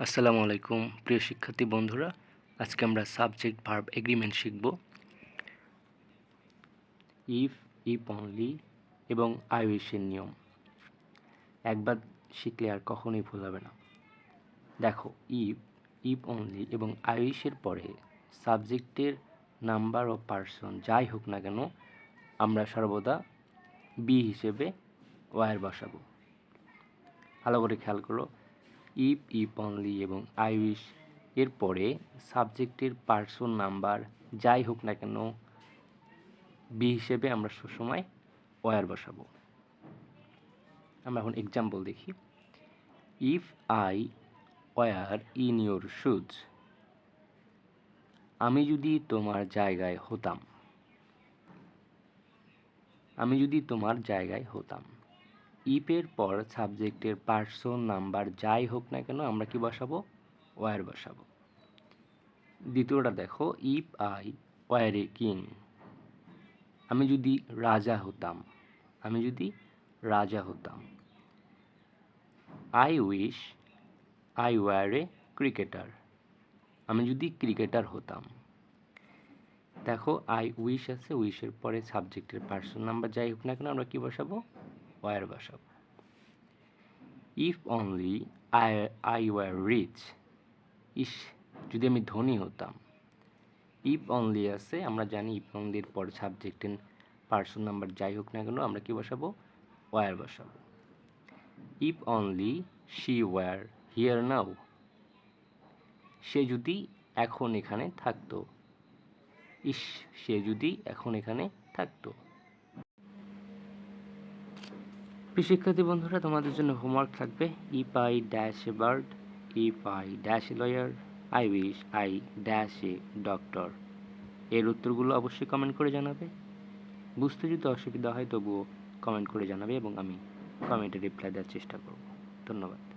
আসসালামু আলাইকুম, প্রিয় শিক্ষার্থী বন্ধুরা। আজকে আমরা সাবজেক্ট ভার্ব এগ্রিমেন্ট শিখব। ইফ ইফ অনলি এবং আই উইশের নিয়ম। একবার শিখলে আর কখনোই ভুল হবে না। দেখো ইফ ইফ অনলি এবং আই উইশের পরে সাবজেক্টের নাম্বার ও পার্সন যাই হোক না কেন, আমরা সর্বদা বি হিসেবে ওয়ার বসাবো। ভালো করে খেয়াল করো। ইফ ইফ অনলি এবং আই উইশ। এর পরে সাবজেক্টের পার্সন নাম্বার যাই হোক না কেন, বি হিসেবে আমরা সবসময় ওয়ার বসাবো। আমরা এখন এক্সাম্পল দেখি। If I were in your shoes, আমি যদি তোমার জায়গায় হতাম, আমি যদি তোমার জায়গায় হতাম ইপের পর সাবজেক্টের পার্সন নাম্বার যাই হোক না কেন আমরা কি বসাবো? ওয়ার বসাবো। দ্বিতীয়টা দেখো ইপ আই ওয়ার কিং আমি যদি রাজা হতাম, আমি যদি রাজা হতাম I wish I were a cricketer আমি যদি ক্রিকেটার হতাম। দেখো আই উইশ আছে উইশের পরে সাবজেক্টের পার্সন নাম্বার যাই হোক না কেন আমরা কি বসাবো? ওয়ার বসাবো if only I I were rich ইস, যদি আমি ধনী হতাম। ইফ অনলি আছে, আমরা জানি ইফ অনলির পর সাবজেক্টের পার্সন নাম্বার যাই হোক না কেন, আমরা কি বসাবো? ওয়ার বসাবো? If only she were here now সে যদি এখন এখানে থাকতো। ইস, সে যদি এখন এখানে থাকতো। শিক্ষার্থী বন্ধুরা, তোমাদের জন্য হোমওয়ার্ক থাকবে if I dash a bird if I dash a lawyer I wish I dash a doctor এর উত্তরগুলো অবশ্যই কমেন্ট করে জানাবে। বুঝতে যদি অসুবিধা হয় তবুও কমেন্ট করে জানাবে এবং আমি কমেন্টে রিপ্লাই দেওয়ার চেষ্টা করব। ধন্যবাদ।